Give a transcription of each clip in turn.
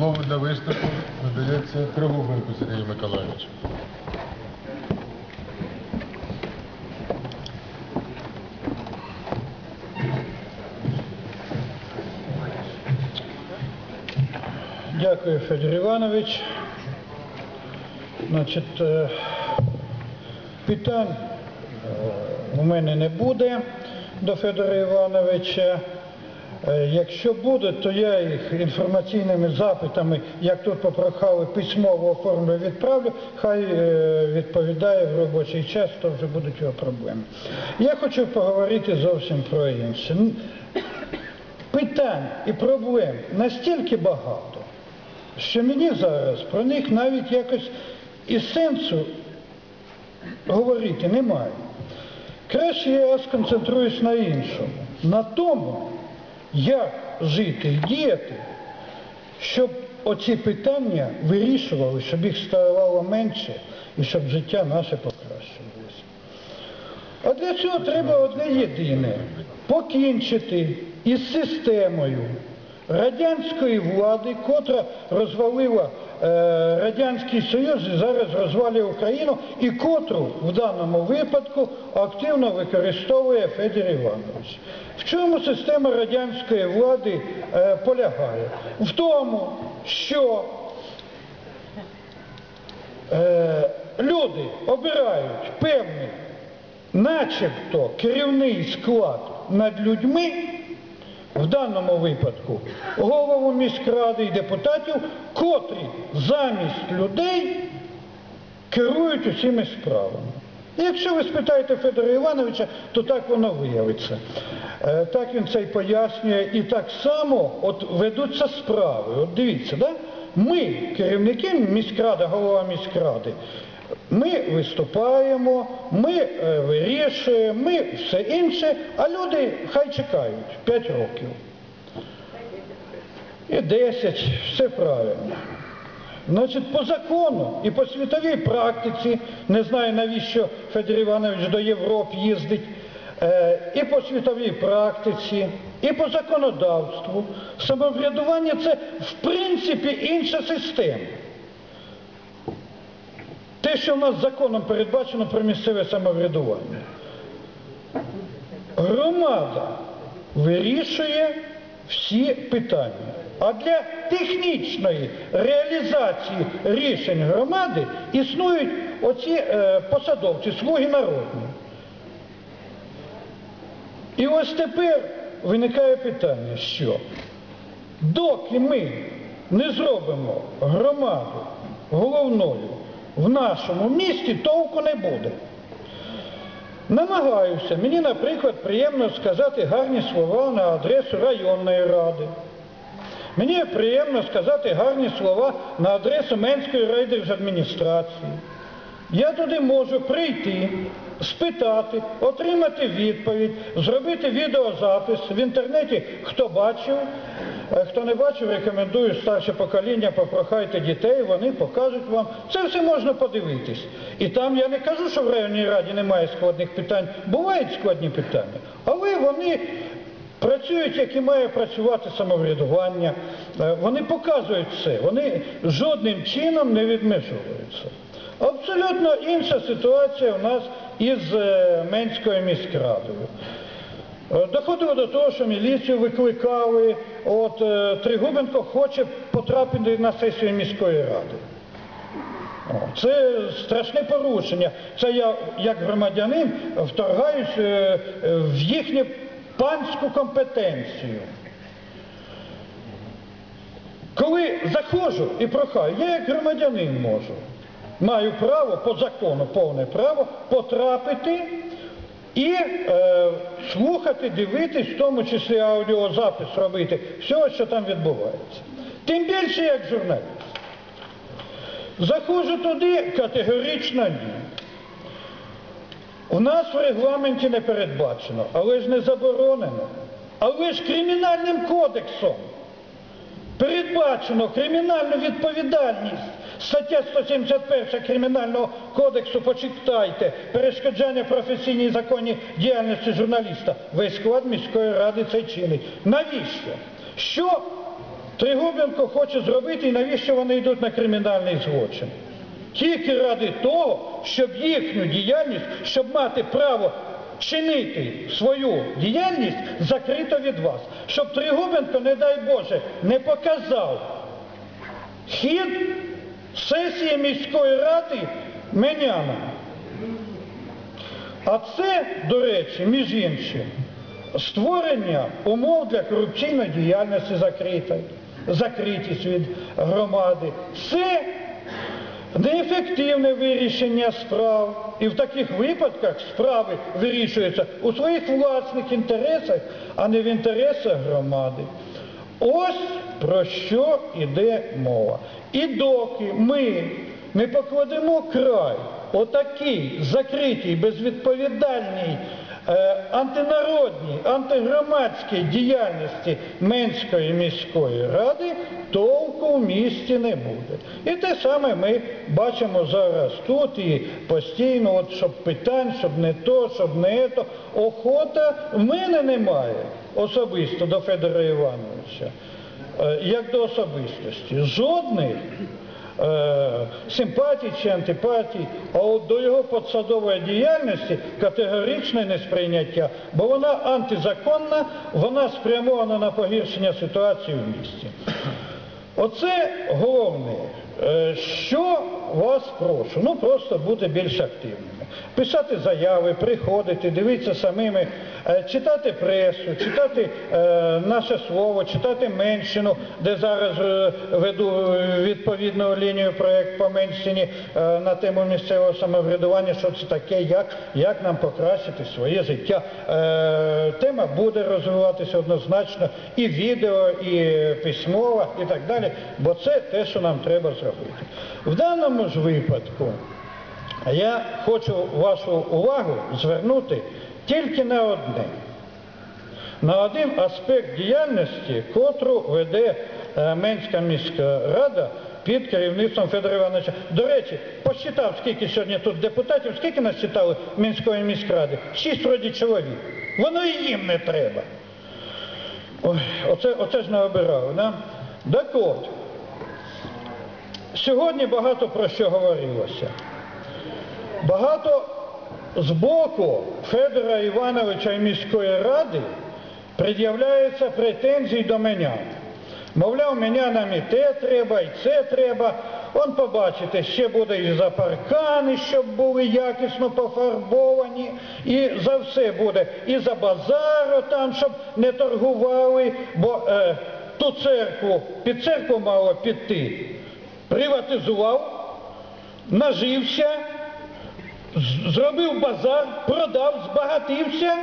Слово для виступу надається Тригубенку Сергію Миколаївичу. Дякую, Федір Іванович. Значить, е, питань е, у мене не буде до Федора Івановича. Е, Якщо буде, то я їх інформаційними запитами, як тут попрохали, письмово оформлю відправлю, хай е, відповідає в робочий час, то вже будуть його проблеми. Я хочу поговорити зовсім про інше. Питань і проблем настільки багато, що мені зараз про них навіть якось і сенсу говорити немає. Краще я сконцентруюсь на іншому, на тому, як жити і діяти, щоб оці питання вирішували, щоб їх ставало менше і щоб життя наше покращувалося. А для цього треба одне єдине покінчити із системою радянської влади, котра розвалила е, Радянський Союз і зараз розвалює Україну, і котру в даному випадку активно використовує Федір Іванович. В чому система радянської влади е, полягає? В тому, що е, люди обирають певний, начебто керівний склад над людьми, в даному випадку голову міськради і депутатів, котрі замість людей керують усіми справами. І Якщо ви спитаєте Федора Івановича, то так воно виявиться. Е, Так він це й пояснює, і так само от ведуться справи. От дивіться, да? ми, керівники міськради, голова міськради, ми виступаємо, ми е, вирішуємо, ми все інше, а люди хай чекають 5 років. І 10, все правильно. Значить, по закону і по світовій практиці, не знаю навіщо Федір Іванович до Європи їздить, е, і по світовій практиці, і по законодавству, самоврядування це в принципі інша система. Те, що в нас законом передбачено про місцеве самоврядування. Громада вирішує всі питання. А для технічної реалізації рішень громади існують оці е, посадовці, слуги народні. І ось тепер виникає питання, що доки ми не зробимо громаду головною в нашому місті, толку не буде. Намагаюся, мені, наприклад, приємно сказати гарні слова на адресу районної ради. Мені приємно сказати гарні слова на адресу Менської райдержадміністрації. Я туди можу прийти, спитати, отримати відповідь, зробити відеозапис в інтернеті, хто бачив, хто не бачив, рекомендую старше покоління, попрохайте дітей, вони покажуть вам. Це все можна подивитись. І там я не кажу, що в районній раді немає складних питань. Бувають складні питання, але вони працюють, як і має працювати самоврядування. Е, Вони показують все, вони жодним чином не відмежовуються. Абсолютно інша ситуація у нас із е, Менською міськрадою. Е, Доходило до того, що міліцію викликали, от е, Тригубенко хоче потрапити на сесію міської ради. Це страшне порушення. Це я, як громадянин, вторгаюсь е, в їхню панську компетенцію. Коли заходжу і прохаю, я як громадянин можу, маю право по закону, повне право потрапити і е, слухати, дивитись, в тому числі аудіозапис робити, всього, що там відбувається. Тим більше як журналіст. Заходжу туди категорично ні. У нас в регламенті не передбачено, але ж не заборонено. Але ж кримінальним кодексом передбачено кримінальну відповідальність. Стаття 171 Кримінального кодексу, почитайте, перешкоджання професійній законній діяльності журналіста. Весь склад міської ради це чинить. Навіщо? Що Тригубенко хоче зробити і навіщо вони йдуть на кримінальний злочин? Тільки ради того, щоб їхню діяльність, щоб мати право чинити свою діяльність закрито від вас. Щоб Тригубенко, не дай Боже, не показав хід сесії міської ради Меняна. А це, до речі, між іншим, створення умов для корупційної діяльності закритої, закритість від громади. Це неефективне вирішення справ. І в таких випадках справи вирішуються у своїх власних інтересах, а не в інтересах громади. Ось про що йде мова. І доки ми не покладемо край отакій закритій, безвідповідальній, антинародній, антигромадській діяльності Менської міської ради, толку в місті не буде. І те саме ми бачимо зараз тут і постійно, от, щоб питань, щоб не то, щоб не то. Охота в мене немає особисто до Федора Івановича, е, як до особистості. Жодних е, симпатій чи антипатій, а от до його посадової діяльності категоричне несприйняття, бо вона антизаконна, вона спрямована на погіршення ситуації в місті. Оце головне, Е, що вас прошу, ну просто бути більш активними. Писати заяви, приходити, дивитися самими, е, читати пресу, читати е, наше слово, читати меншину, де зараз е, веду відповідну лінію проєкт по меншині на тему місцевого самоврядування, що це таке, як, нам покращити своє життя. Тема буде розвиватися однозначно і відео, і письмова, і так далі, бо це те, що нам треба зробити. В даному ж випадку я хочу вашу увагу звернути тільки на одне. На один аспект діяльності, котру веде е, Менська міська рада під керівництвом Федора Івановича. До речі, посчитав, скільки сьогодні тут депутатів, скільки нас читали Мінської міськради? Шість вроді чоловік. Воно і їм не треба. Ой, оце, оце ж не обирав, да? Так от, сьогодні багато про що говорилося. Багато з боку Федора Івановича і міської ради пред'являється претензій до мене. Мовляв, мене нам і те треба, і це треба. Он побачите, ще буде і за паркани, щоб були якісно пофарбовані, і за все буде, і за базару там, щоб не торгували, бо е, ту церкву, під церкву мало піти, приватизував, нажився, зробив базар, продав, збагатився.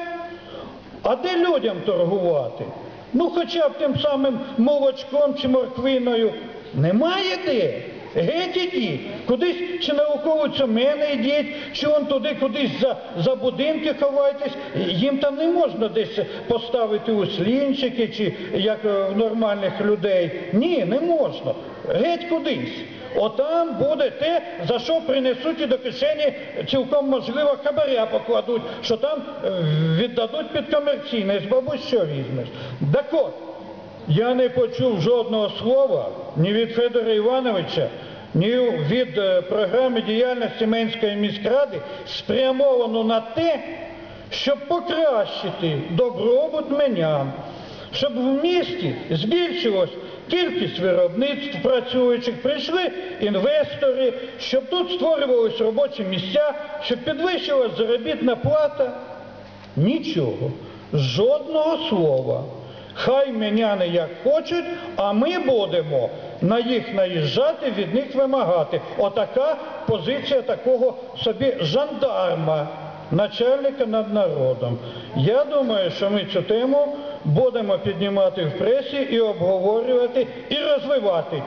А де людям торгувати? Ну хоча б тим самим молочком чи морквиною. Немає де. Геть ідіть. Кудись чи на вулицю мене йдіть, чи он туди кудись за, за будинки ховайтесь. Їм там не можна десь поставити услінчики, чи як е, в нормальних людей. Ні, не можна. Геть кудись. Отам буде те, за що принесуть і до кишені цілком можливо хабаря покладуть, що там е, віддадуть під комерційне, з бабусь що візьмеш. Так от, я не почув жодного слова ні від Федора Івановича, ні від е, програми діяльності Менської міськради, спрямовану на те, щоб покращити добробут менян, щоб в місті збільшилось кількість виробництв працюючих, прийшли інвестори, щоб тут створювалися робочі місця, щоб підвищилась заробітна плата. Нічого, жодного слова. Хай меняни як хочуть, а ми будемо на їх наїжджати, від них вимагати. Отака позиція такого собі жандарма, начальника над народом. Я думаю, що ми цю тему будемо піднімати в пресі і обговорювати, і розвивати.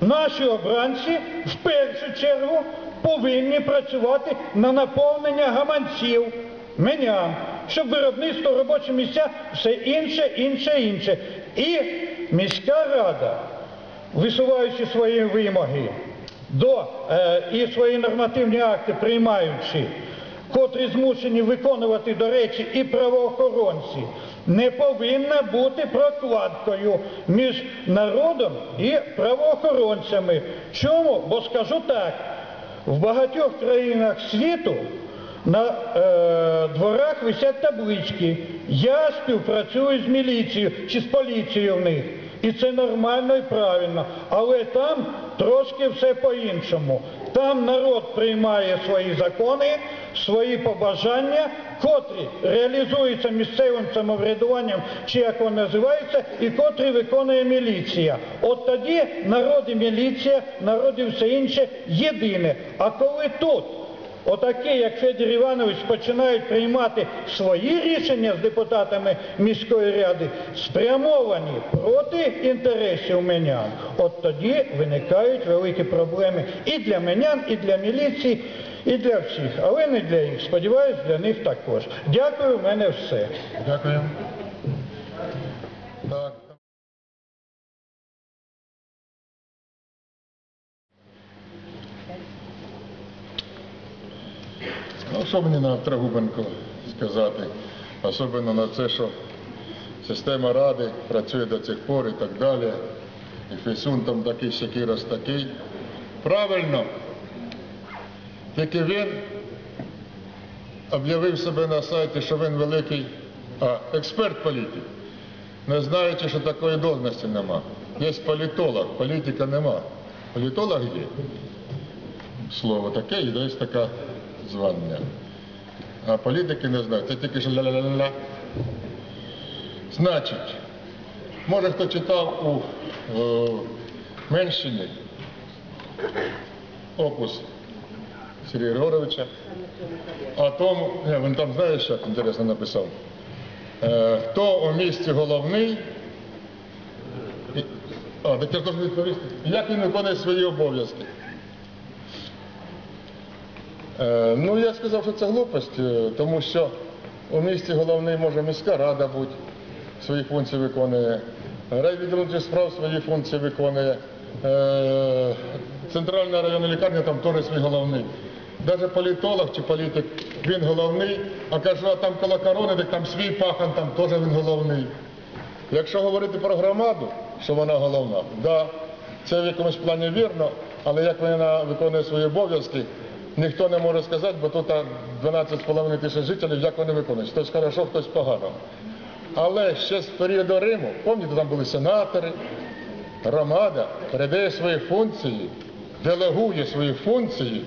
Наші обранці в першу чергу повинні працювати на наповнення гаманців, менян, щоб виробництво робочі місця, все інше, інше, інше. І міська рада, висуваючи свої вимоги до е, і свої нормативні акти приймаючи, котрі змушені виконувати, до речі, і правоохоронці, не повинна бути прокладкою між народом і правоохоронцями. Чому? Бо скажу так, в багатьох країнах світу на е, дворах висять таблички. Я співпрацюю з міліцією чи з поліцією в них. І це нормально і правильно. Але там трошки все по-іншому. Там народ приймає свої закони, свої побажання, котрі реалізуються місцевим самоврядуванням, чи як воно називається, і котрі виконує міліція. От тоді народ і міліція, народ і все інше єдине. А коли тут Отакі, як Федір Іванович, починають приймати свої рішення з депутатами міської ради, спрямовані проти інтересів менян. От тоді виникають великі проблеми і для менян, і для міліції, і для всіх, але не для їх. Сподіваюсь, для них також. Дякую, в мене все. Дякую. Так. Ну, що мені на Трагубенко сказати? Особливо на це, що система ради працює до цих пор і так далі. І Фейсун там такий, сякий, раз такий. Правильно. Тільки він об'явив себе на сайті, що він великий а, експерт політик, не знаючи, що такої должності нема. Є політолог, політика нема. Політолог є. Слово таке, і є таке звання. А політики не знають. Це тільки що ля-ля-ля-ля. Значить, може хто читав у е, Менщині опус Сергія Григоровича, о тому, не, він там знаєш, що інтересно написав. Е, хто у місті головний, а, так я ж відповісти. Як він виконує свої обов'язки? Е, ну, я сказав, що це глупость, е, тому що у місті головний може міська рада бути, свої функції виконує, райвідділ справ свої функції виконує, е, центральна районна лікарня там теж свій головний. Навіть політолог чи політик, він головний, а кажу, а там коло корони, так там свій пахан, там теж він головний. Якщо говорити про громаду, що вона головна, да, це в якомусь плані вірно, але як вона виконує свої обов'язки, ніхто не може сказати, бо тут 12,5 тисяч жителів, як вони виконують. Хтось хорошо, хтось погано. Але ще з періоду Риму, пам'ятаєте, там були сенатори, громада передає свої функції, делегує свої функції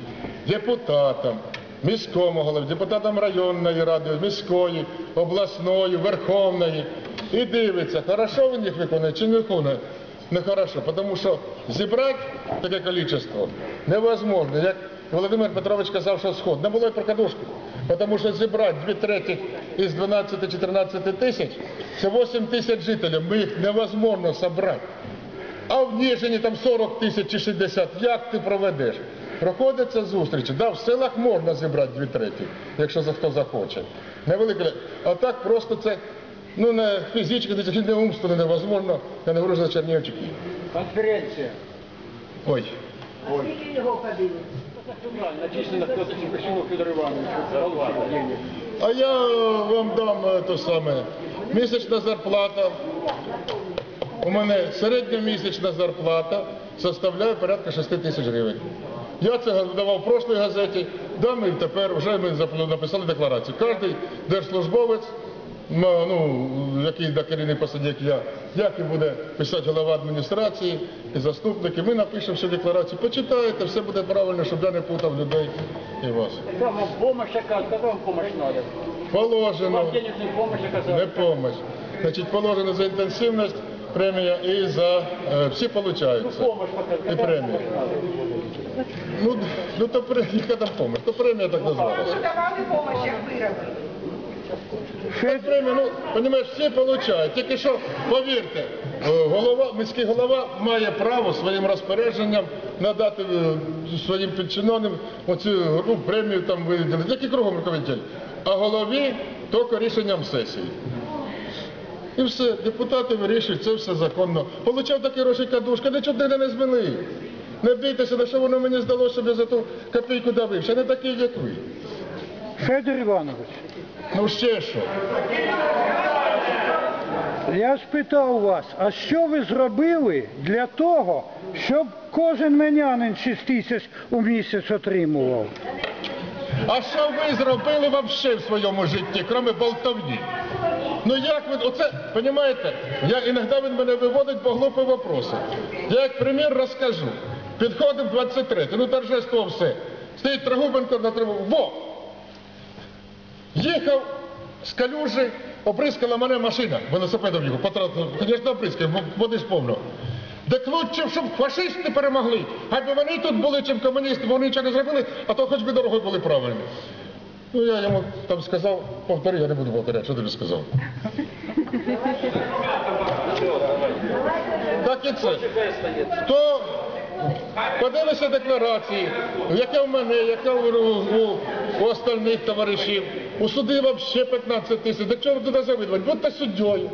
депутатам, міському голові, депутатам районної ради, міської, обласної, верховної. І дивиться, хорошо він їх виконує чи не виконує. Нехорошо, тому що зібрати таке кількість невозможно. Володимир Петрович казав, що сход, не було й про кадушку. Тому що зібрати дві третіх із 12-14 тисяч, це 8 тисяч жителів, ми їх невозможно зібрати. А в Ніжині там 40 тисяч чи 60, як ти проведеш? Проходиться зустрічі. Да, в селах можна зібрати дві треті, якщо за хто захоче. Невелике. А так просто це ну, не фізично, не умственно невозможно. Я не говорю за Чернівчики. Конференція. Ой. А я вам дам е, саме. Місячна зарплата. У мене середньомісячна зарплата составляє порядка 6 тисяч гривень. Я це давав в прошлій газеті, дам і тепер вже ми написали декларацію. Кожен держслужбовець, ну, який на керівний посаді, як я, як і буде писати голова адміністрації і заступники, ми напишемо всю декларацію. Почитаєте, все буде правильно, щоб я не путав людей і вас. Вам помощь оказывает? Какая вам помощь надо? Положено. Вам денежную помощь Не помощь. Значить, положено за інтенсивність премія і за е, всі получаються. Помощь показать. І Какая помощь надо? Ну, ну то премія, яка там помощь? То премія так називалася. давали помощь, як вироби. Премія, ну, розумієш, всі получають. Тільки що, повірте, е, голова, міський голова має право своїм розпорядженням надати е, своїм підчиненим оцю ну, премію там виділити, і кругом руководитель. А голові тільки рішенням сесії. І все, депутати вирішують, це все законно. Получав такий гроші кадушка, нічого ти не змінив. Не бійтеся, на що воно мені здалося, щоб я за ту копійку давив. Ще не такий, як ви. Федор Іванович, Ну ще що? я ж питав вас, а що ви зробили для того, щоб кожен менянин 6 тисяч у місяць отримував? А що ви зробили вообще в своєму житті, крім болтовні? Ну як ви, оце, розумієте, я, іноді він мене виводить по глупі вопроси. Я як примір розкажу. Підходив 23, ну торжество все. Стоїть Трагубенко на тривогу. Во! Їхав з калюжі, оприскала мене машина, велосипедом його, потратив, звісно, оприскав, бо води ж повно. Так лучше, щоб фашисти перемогли. Хай би вони тут були, чим комуністи, вони нічого не зробили, а то хоч би дорогою були правильні. Ну я йому там сказав, повтори, я не буду повторяти, що тобі сказав. Так і це. Хто подивися декларації, яке в мене, яке у, у, у остальних товаришів. У суді взагалі 15 тисяч. До чого туди завидувати? Будьте суддєю.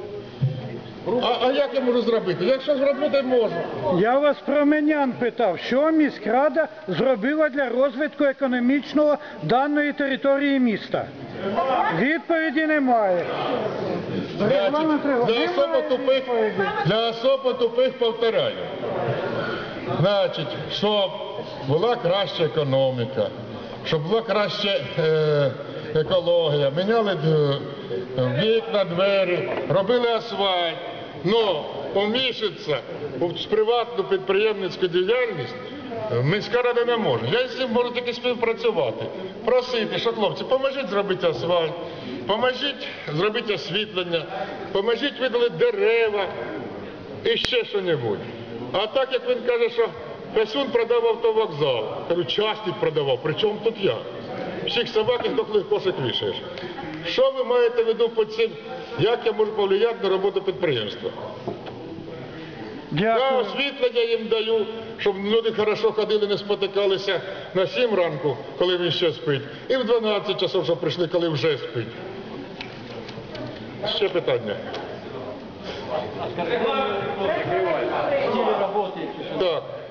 А, а як я можу зробити? Якщо зробити можу. Я вас про менян питав, що міськрада зробила для розвитку економічного даної території міста? Відповіді немає. Значить, для особо тупих, для особо тупих повторяю. Значить, щоб була краща економіка, щоб була краща е, екологія, міняли е, вікна, двері, робили асфальт. Но помішатися у приватну підприємницьку діяльність е, міська рада не може. Я з цим можу тільки співпрацювати. Просити, що хлопці, поможіть зробити асфальт, поможіть зробити освітлення, поможіть видалити дерева і ще що-небудь. А так як він каже, що Песун продав автовокзал, кажу, частник продавав, при чому тут я? Всіх собак, і хто кошик вішаєш. Що ви маєте в виду по цим, як я можу повлияти на роботу підприємства? Я освітлення їм даю, щоб люди хорошо ходили, не спотикалися на 7 ранку, коли він ще спить, і в 12 часов, щоб прийшли, коли вже спить. Ще питання. Скажи, хто закриває? Роботи. Так.